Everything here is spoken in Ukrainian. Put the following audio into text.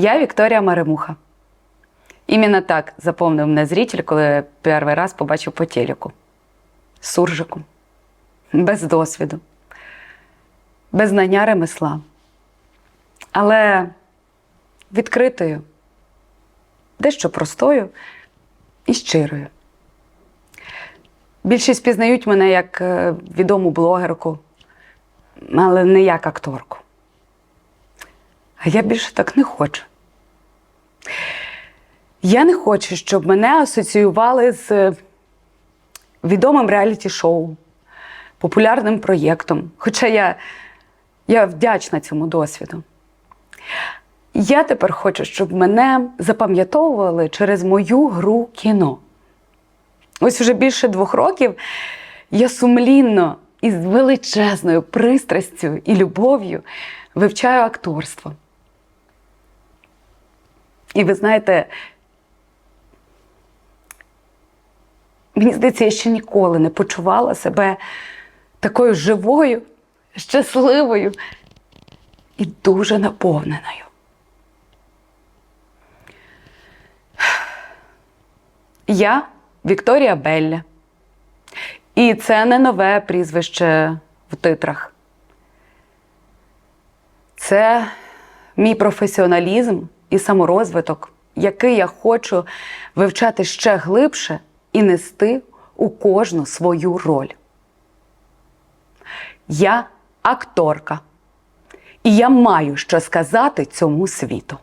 Я Вікторія Маремуха. Іменно так запомнив мене зритель, коли перший раз побачив по телеку. Суржиком, без досвіду, без знання ремесла. Але відкритою, дещо простою і щирою. Більшість пізнають мене як е, відому блогерку, але не як акторку. А я більше так не хочу. Я не хочу, щоб мене асоціювали з е, відомим реаліті-шоу, популярним проєктом. Хоча я, я вдячна цьому досвіду. Я тепер хочу, щоб мене запам'ятовували через мою гру кіно. Ось вже більше двох років я сумлінно і з величезною пристрастю і любов'ю вивчаю акторство. І ви знаєте, мені здається, я ще ніколи не почувала себе такою живою, щасливою і дуже наповненою. Я Вікторія Белля. І це не нове прізвище в титрах. Це мій професіоналізм і саморозвиток, який я хочу вивчати ще глибше і нести у кожну свою роль. Я акторка, і я маю що сказати цьому світу.